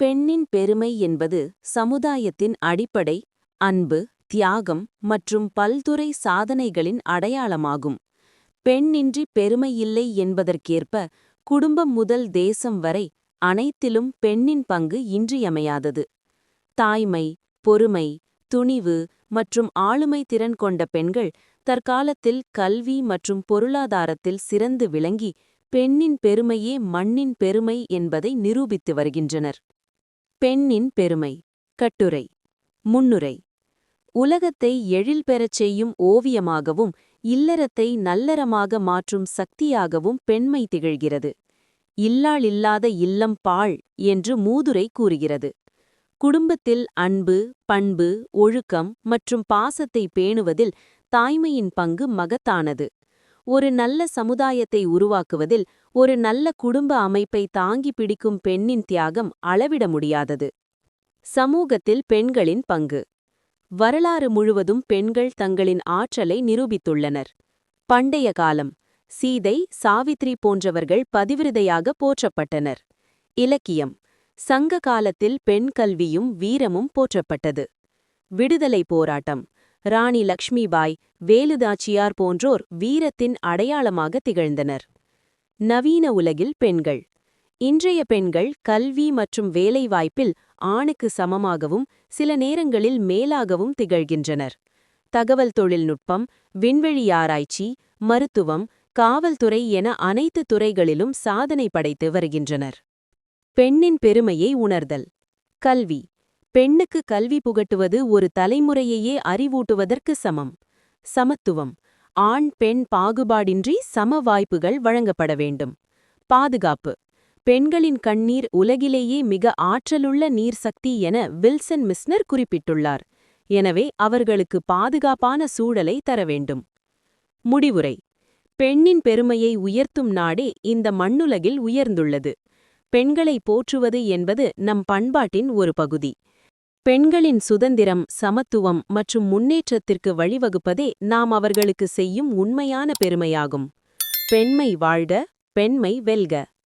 பெண்ணின் பெருமை என்பது சமுதாயத்தின் அடிப்படை அன்பு தியாகம் மற்றும் பல்துறை சாதனைகளின் அடையாளமாகும். பெண்ணின்றி பெருமையில்லை என்பதற்கேற்ப குடும்பம் முதல் தேசம் வரை அனைத்திலும் பெண்ணின் பங்கு இன்றியமையாதது. தாய்மை பொறுமை துணிவு மற்றும் ஆளுமை திறன் கொண்ட பெண்கள் தற்காலத்தில் கல்வி மற்றும் பொருளாதாரத்தில் சிறந்து விளங்கி பெண்ணின் பெருமையே மண்ணின் பெருமை என்பதை நிரூபித்து வருகின்றனர். பெண்ணின் பெருமை. கட்டுரை. முன்னுரை. உலகத்தை எழில் பெறச் செய்யும் ஓவியமாகவும் இல்லறத்தை நல்லறமாக மாற்றும் சக்தியாகவும் பெண்மை திகழ்கிறது. இல்லாளில்லாத இல்லம் பாழ் என்று மூதுரை கூறுகிறது. குடும்பத்தில் அன்பு பண்பு ஒழுக்கம் மற்றும் பாசத்தை பேணுவதில் தாய்மையின் பங்கு மகத்தானது. ஒரு நல்ல சமுதாயத்தை உருவாக்குவதில் ஒரு நல்ல குடும்ப அமைப்பை தாங்கி பிடிக்கும் பெண்ணின் தியாகம் அளவிட முடியாதது. சமூகத்தில் பெண்களின் பங்கு. வரலாறு முழுவதும் பெண்கள் தங்களின் ஆற்றலை நிரூபித்துள்ளனர். பண்டைய காலம். சீதை சாவித்ரி போன்றவர்கள் பதிவிருதையாக போற்றப்பட்டனர். இலக்கியம். சங்க காலத்தில் பெண் கல்வியும் வீரமும் போற்றப்பட்டது. விடுதலை போராட்டம். ராணி லக்ஷ்மிபாய் வேலுதாச்சியார் போன்றோர் வீரத்தின் அடையாளமாக திகழ்ந்தனர். நவீன உலகில் பெண்கள். இன்றைய பெண்கள் கல்வி மற்றும் வேலைவாய்ப்பில் ஆணுக்கு சமமாகவும் சில நேரங்களில் மேலாகவும் திகழ்கின்றனர். தகவல் தொழில்நுட்பம் விண்வெளி ஆராய்ச்சி மருத்துவம் காவல்துறை என அனைத்து துறைகளிலும் சாதனை படைத்து வருகின்றனர். பெண்ணின் பெருமையை உணர்தல். கல்வி. பெண்ணுக்கு கல்வி புகட்டுவது ஒரு தலைமுறையையே அறிவூட்டுவதற்கு சமம். சமத்துவம். ஆண் பெண் பாகுபாடின்றி சம வாய்ப்புகள் வழங்கப்பட வேண்டும். பாதுகாப்பு. பெண்களின் கண்ணீர் உலகிலேயே மிக ஆற்றலுள்ள நீர் சக்தி என வில்சன் மிஸ்னர் குறிப்பிட்டுள்ளார். எனவே அவர்களுக்கு பாதுகாப்பான சூழலை தர வேண்டும். முடிவுரை. பெண்ணின் பெருமையை உயர்த்தும் நாடே இந்த மண்ணுலகில் உயர்ந்துள்ளது. பெண்களை போற்றுவது என்பது நம் பண்பாட்டின் ஒரு பகுதி. பெண்களின் சுதந்திரம் சமத்துவம் மற்றும் முன்னேற்றத்திற்கு வழிவகுப்பதே நாம் அவர்களுக்கு செய்யும் உண்மையான பெருமையாகும். பெண்மை வாழ்க பெண்மை வெல்க.